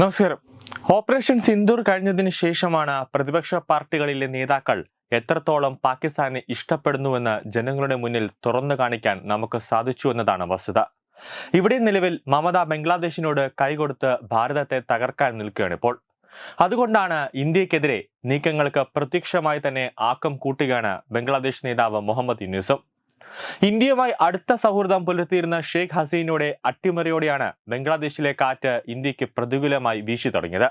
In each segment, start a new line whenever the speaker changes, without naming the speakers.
നമസ്കാരം. ഓപ്പറേഷൻ സിന്ദൂർ കഴിഞ്ഞതിന് ശേഷമാണ് പ്രതിപക്ഷ പാർട്ടികളിലെ നേതാക്കൾ എത്രത്തോളം പാകിസ്ഥാനെ ഇഷ്ടപ്പെടുന്നുവെന്ന് ജനങ്ങളുടെ മുന്നിൽ തുറന്നു കാണിക്കാൻ നമുക്ക് സാധിച്ചു എന്നതാണ് വസ്തുത. ഇവിടെ നിലവിൽ മമത ബംഗ്ലാദേശിനോട് കൈകൊടുത്ത് ഭാരതത്തെ തകർക്കാൻ നിൽക്കുകയാണ് ഇപ്പോൾ. അതുകൊണ്ടാണ് ഇന്ത്യക്കെതിരെ നീക്കങ്ങൾക്ക് പ്രത്യക്ഷമായി തന്നെ ആക്കം കൂട്ടുകയാണ് ബംഗ്ലാദേശ് നേതാവ് മുഹമ്മദ് യൂനിസും. ഇന്ത്യയുമായി അടുത്ത സൗഹൃദം പുലർത്തിയിരുന്ന ഷെയ്ഖ് ഹസീനയുടെ അട്ടിമറിയോടെയാണ് ബംഗ്ലാദേശിലെ കാറ്റ് ഇന്ത്യയ്ക്ക് പ്രതികൂലമായി വീശി തുടങ്ങിയത്.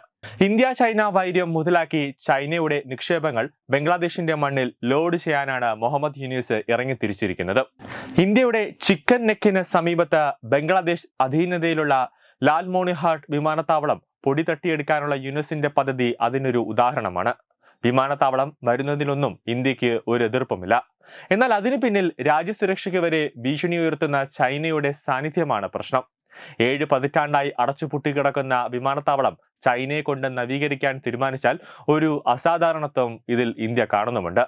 ഇന്ത്യ ചൈന വൈര്യം മുതലാക്കി ചൈനയുടെ നിക്ഷേപങ്ങൾ ബംഗ്ലാദേശിന്റെ മണ്ണിൽ ലോഡ് ചെയ്യാനാണ് മുഹമ്മദ് യൂനിസ് ഇറങ്ങി തിരിച്ചിരിക്കുന്നത് ഇന്ത്യയുടെ ചിക്കൻ നെക്കിന് സമീപത്ത് ബംഗ്ലാദേശ് അധീനതയിലുള്ള ലാൽമോണിഹാട്ട് വിമാനത്താവളം പൊടി തട്ടിയെടുക്കാനുള്ള യുനസിന്റെ പദ്ധതി അതിനൊരു ഉദാഹരണമാണ്. വിമാനത്താവളം വരുന്നതിലൊന്നും ഇന്ത്യയ്ക്ക് ഒരു എതിർപ്പുമില്ല. എന്നാൽ അതിനു പിന്നിൽ രാജ്യസുരക്ഷയ്ക്ക് വരെ ഭീഷണി ഉയർത്തുന്ന ചൈനയുടെ സാന്നിധ്യമാണ് പ്രശ്നം. ഏഴ് പതിറ്റാണ്ടായി അടച്ചുപൂട്ടിക്കിടക്കുന്ന വിമാനത്താവളം ചൈനയെ കൊണ്ട് നവീകരിക്കാൻ തീരുമാനിച്ചാൽ ഒരു അസാധാരണത്വം ഇതിൽ ഇന്ത്യ കാണുന്നുമുണ്ട്.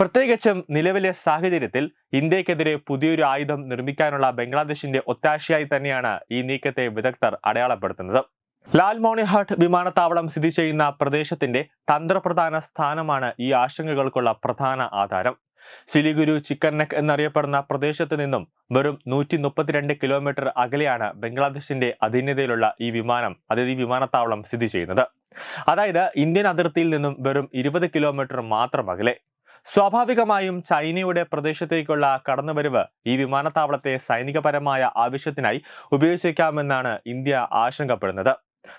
പ്രത്യേകിച്ചും നിലവിലെ സാഹചര്യത്തിൽ ഇന്ത്യക്കെതിരെ പുതിയൊരു ആയുധം നിർമ്മിക്കാനുള്ള ബംഗ്ലാദേശിന്റെ ഒത്താശയായി തന്നെയാണ് ഈ നീക്കത്തെ വിദഗ്ധർ അടയാളപ്പെടുത്തുന്നത്. ലാൽമോണിഹാട്ട് വിമാനത്താവളം സ്ഥിതി ചെയ്യുന്ന പ്രദേശത്തിന്റെ തന്ത്രപ്രധാന സ്ഥാനമാണ് ഈ ആശങ്കകൾക്കുള്ള പ്രധാന ആധാരം. സിലിഗുരു ചിക്കൻ എന്നറിയപ്പെടുന്ന പ്രദേശത്ത് നിന്നും വെറും നൂറ്റി മുപ്പത്തിരണ്ട് കിലോമീറ്റർ അകലെയാണ് ബംഗ്ലാദേശിന്റെ അധീനതയിലുള്ള ഈ വിമാനം അതായത് ഈ വിമാനത്താവളം സ്ഥിതി ചെയ്യുന്നത്. അതായത് ഇന്ത്യൻ അതിർത്തിയിൽ നിന്നും വെറും ഇരുപത് കിലോമീറ്റർ മാത്രം അകലെ. സ്വാഭാവികമായും ചൈനയുടെ പ്രദേശത്തേക്കുള്ള കടന്നുവരവ് ഈ വിമാനത്താവളത്തെ സൈനികപരമായ ആവശ്യത്തിനായി ഉപയോഗിച്ചേക്കാമെന്നാണ് ഇന്ത്യ ആശങ്കപ്പെടുന്നത്.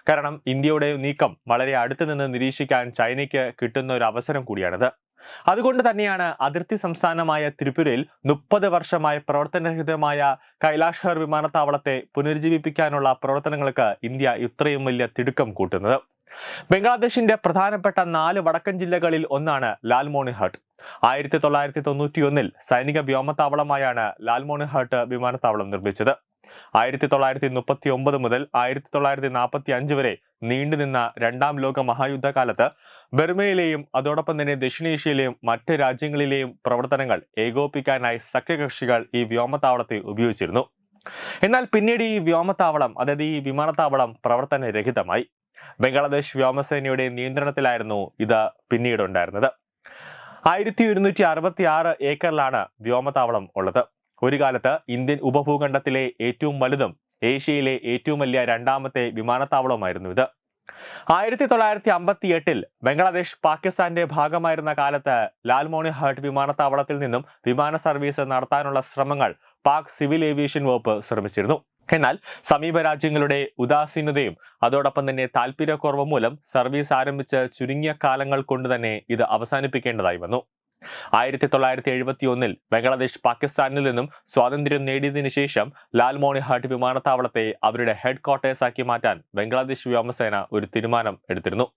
കാരണം ഇന്ത്യയുടെ നീക്കം വളരെ അടുത്ത് നിന്ന് നിരീക്ഷിക്കാൻ ചൈനയ്ക്ക് കിട്ടുന്ന ഒരു അവസരം കൂടിയാണിത്. അതുകൊണ്ട് തന്നെയാണ് അതിർത്തി സംസ്ഥാനമായ ത്രിപുരയിൽ മുപ്പത് വർഷമായി പ്രവർത്തനരഹിതമായ കൈലാഷ്ഹർ വിമാനത്താവളത്തെ പുനരുജ്ജീവിപ്പിക്കാനുള്ള പ്രവർത്തനങ്ങൾക്ക് ഇന്ത്യ ഇത്രയും വലിയ തിടുക്കം കൂട്ടുന്നത്. ബംഗ്ലാദേശിന്റെ പ്രധാനപ്പെട്ട നാല് വടക്കൻ ജില്ലകളിൽ ഒന്നാണ് ലാൽമോണിഹട്ട് ആയിരത്തി തൊള്ളായിരത്തി തൊണ്ണൂറ്റിയൊന്നിൽ സൈനിക വ്യോമത്താവളമായാണ് ലാൽമോണിഹട്ട് വിമാനത്താവളം നിർമ്മിച്ചത്. ആയിരത്തി തൊള്ളായിരത്തി മുപ്പത്തി ഒമ്പത് മുതൽ ആയിരത്തി തൊള്ളായിരത്തി നാൽപ്പത്തി അഞ്ച് വരെ നീണ്ടുനിന്ന രണ്ടാം ലോക മഹായുദ്ധകാലത്ത് ബർമയിലെയും അതോടൊപ്പം തന്നെ ദക്ഷിണേഷ്യയിലെയും മറ്റ് രാജ്യങ്ങളിലെയും പ്രവർത്തനങ്ങൾ ഏകോപിക്കാനായി സഖ്യകക്ഷികൾ ഈ വ്യോമത്താവളത്തെ ഉപയോഗിച്ചിരുന്നു. എന്നാൽ പിന്നീട് ഈ വ്യോമത്താവളം അതായത് ഈ വിമാനത്താവളം പ്രവർത്തനരഹിതമായി ബംഗ്ലാദേശ് വ്യോമസേനയുടെ നിയന്ത്രണത്തിലായിരുന്നു ഇത് പിന്നീട് ഉണ്ടായിരുന്നത് ആയിരത്തി ഒരുന്നൂറ്റി അറുപത്തി ആറ് ഏക്കറിലാണ് വ്യോമത്താവളം ഉള്ളത്. ഒരു കാലത്ത് ഇന്ത്യൻ ഉപഭൂഖണ്ഡത്തിലെ ഏറ്റവും വലുതും ഏഷ്യയിലെ ഏറ്റവും വലിയ രണ്ടാമത്തെ വിമാനത്താവളവുമായിരുന്നു ഇത്. ആയിരത്തി തൊള്ളായിരത്തി അമ്പത്തി എട്ടിൽ ബംഗ്ലാദേശ് പാകിസ്ഥാന്റെ ഭാഗമായിരുന്ന കാലത്ത് ലാൽമോണി ഹാർട്ട് വിമാനത്താവളത്തിൽ നിന്നും വിമാന സർവീസ് നടത്താനുള്ള ശ്രമങ്ങൾ പാക് സിവിൽ ഏവിയേഷൻ വകുപ്പ് ശ്രമിച്ചിരുന്നു. എന്നാൽ സമീപ രാജ്യങ്ങളുടെ ഉദാസീനതയും അതോടൊപ്പം തന്നെ താല്പര്യക്കുറവ് മൂലം സർവീസ് ആരംഭിച്ച ചുരുങ്ങിയ കാലങ്ങൾ കൊണ്ട് തന്നെ ഇത് അവസാനിപ്പിക്കേണ്ടതായി വന്നു. ആയിരത്തി തൊള്ളായിരത്തി എഴുപത്തി ഒന്നിൽ ബംഗ്ലാദേശ് പാകിസ്ഥാനിൽ നിന്നും സ്വാതന്ത്ര്യം നേടിയതിനു ശേഷം ലാൽമോണിഹാട്ട് വിമാനത്താവളത്തെ അവരുടെ ഹെഡ് ക്വാർട്ടേഴ്സാക്കി മാറ്റാൻ ബംഗ്ലാദേശ് വ്യോമസേന ഒരു തീരുമാനം എടുത്തിരുന്നു.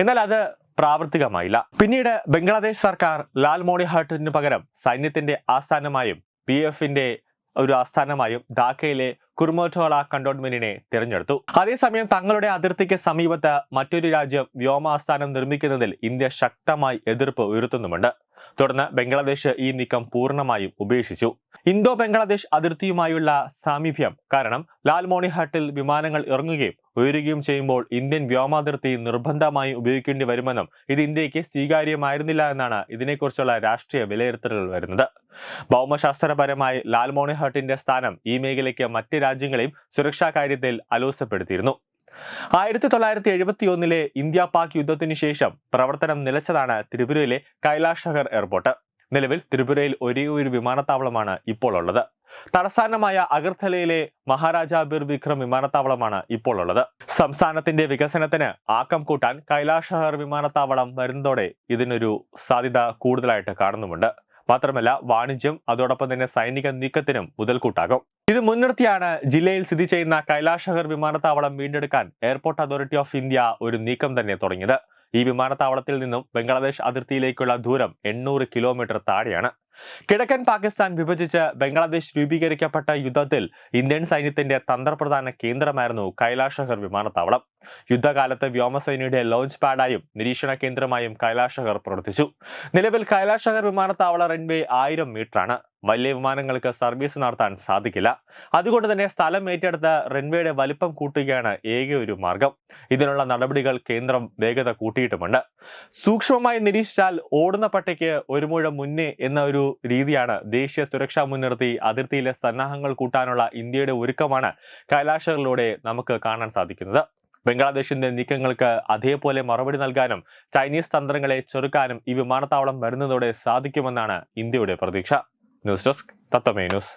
എന്നാൽ അത് പ്രാവർത്തികമായില്ല. പിന്നീട് ബംഗ്ലാദേശ് സർക്കാർ ലാൽമോണി ഹാട്ടിന് പകരം സൈന്യത്തിന്റെ ആസ്ഥാനമായും പി എഫിന്റെ ഒരു ആസ്ഥാനമായും ധാക്കയിലെ കുർമോട്ടോള കണ്ടോൺമെന്റിനെ തിരഞ്ഞെടുത്തു. അതേസമയം തങ്ങളുടെ അതിർത്തിക്ക് സമീപത്ത് മറ്റൊരു രാജ്യം വ്യോമാസ്ഥാനം നിർമ്മിക്കുന്നതിൽ ഇന്ത്യ ശക്തമായി എതിർപ്പ് ഉയർത്തുന്നുമുണ്ട്. തുടർന്ന് ബംഗ്ലാദേശ് ഈ നീക്കം പൂർണമായും ഉപേക്ഷിച്ചു. ഇന്തോ ബംഗ്ലാദേശ് അതിർത്തിയുമായുള്ള സാമീപ്യം കാരണം ലാൽമോണി ഹട്ടിൽ വിമാനങ്ങൾ ഇറങ്ങുകയും ഉയരുകയും ചെയ്യുമ്പോൾ ഇന്ത്യൻ വ്യോമാതിർത്തി നിർബന്ധമായി ഉപയോഗിക്കേണ്ടി വരുമെന്നും ഇത് ഇന്ത്യയ്ക്ക് സ്വീകാര്യമായിരുന്നില്ല എന്നാണ് ഇതിനെക്കുറിച്ചുള്ള രാഷ്ട്രീയ വിലയിരുത്തലുകൾ വരുന്നത്. ഭൗമശാസ്ത്രപരമായി ലാൽമോണി ഹട്ടിന്റെ സ്ഥാനം ഈ മേഖലയ്ക്ക് മറ്റ് രാജ്യങ്ങളെയും സുരക്ഷാ കാര്യത്തിൽ അലോസപ്പെടുത്തിയിരുന്നു. ആയിരത്തി തൊള്ളായിരത്തി എഴുപത്തി ഒന്നിലെ ഇന്ത്യ പാക് യുദ്ധത്തിന് ശേഷം പ്രവർത്തനം നിലച്ചതാണ് ത്രിപുരയിലെ കൈലാഷഹർ എയർപോർട്ട്. നിലവിൽ ത്രിപുരയിൽ ഒരേ ഒരു വിമാനത്താവളമാണ് ഇപ്പോൾ ഉള്ളത് തലസ്ഥാനമായ അഗർത്തലയിലെ മഹാരാജ ബിർ വിക്രം വിമാനത്താവളമാണ് ഇപ്പോൾ ഉള്ളത് സംസ്ഥാനത്തിന്റെ വികസനത്തിന് ആക്കം കൂട്ടാൻ കൈലാഷഹർ വിമാനത്താവളം വരുന്നതോടെ ഇതിനൊരു സാധ്യത കൂടുതലായിട്ട് കാണുന്നുമുണ്ട്. മാത്രമല്ല വാണിജ്യം അതോടൊപ്പം തന്നെ സൈനിക നീക്കത്തിനും മുതൽക്കൂട്ടാകും. ഇത് മുൻനിർത്തിയാണ് ജില്ലയിൽ സ്ഥിതി ചെയ്യുന്ന കൈലാഷഹർ വിമാനത്താവളം വീണ്ടെടുക്കാൻ എയർപോർട്ട് അതോറിറ്റി ഓഫ് ഇന്ത്യ ഒരു നീക്കം തന്നെ തുടങ്ങിയത്. ഈ വിമാനത്താവളത്തിൽ നിന്നും ബംഗ്ലാദേശ് അതിർത്തിയിലേക്കുള്ള ദൂരം എണ്ണൂറ് കിലോമീറ്റർ താഴെയാണ്. കിഴക്കൻ പാകിസ്ഥാൻ വിഭജിച്ച് ബംഗ്ലാദേശ് രൂപീകരിക്കപ്പെട്ട യുദ്ധത്തിൽ ഇന്ത്യൻ സൈന്യത്തിന്റെ തന്ത്രപ്രധാന കേന്ദ്രമായിരുന്നു കൈലാഷഹർ വിമാനത്താവളം. യുദ്ധകാലത്ത് വ്യോമസേനയുടെ ലോഞ്ച് പാഡായും നിരീക്ഷണ കേന്ദ്രമായും കൈലാഷഹർ പ്രവർത്തിച്ചു. നിലവിൽ കൈലാഷഹർ വിമാനത്താവള റൺവേ ആയിരം മീറ്ററാണ് വലിയ വിമാനങ്ങൾക്ക് സർവീസ് നടത്താൻ സാധിക്കില്ല. അതുകൊണ്ട് തന്നെ സ്ഥലം ഏറ്റെടുത്ത റൺവേയുടെ വലിപ്പം കൂട്ടുകയാണ് ഏക ഒരു മാർഗം. ഇതിനുള്ള നടപടികൾ കേന്ദ്രം വേഗത കൂട്ടിയിട്ടുമുണ്ട്. സൂക്ഷ്മമായി നിരീക്ഷിച്ചാൽ ഓടുന്ന പട്ടയ്ക്ക് ഒരു മുഴ മുന്നേ എന്ന ഒരു രീതിയാണ് ദേശീയ സുരക്ഷ മുൻനിർത്തി അതിർത്തിയിലെ സന്നാഹങ്ങൾ കൂട്ടാനുള്ള ഇന്ത്യയുടെ ഒരുക്കമാണ് കൈലാഷറിലൂടെ നമുക്ക് കാണാൻ സാധിക്കുന്നത്. ബംഗ്ലാദേശിന്റെ നീക്കങ്ങൾക്ക് അതേപോലെ മറുപടി നൽകാനും ചൈനീസ് തന്ത്രങ്ങളെ ചെറുക്കാനും ഈ വിമാനത്താവളം വരുന്നതോടെ സാധിക്കുമെന്നാണ് ഇന്ത്യയുടെ പ്രതീക്ഷ. News desk തത്തമേ news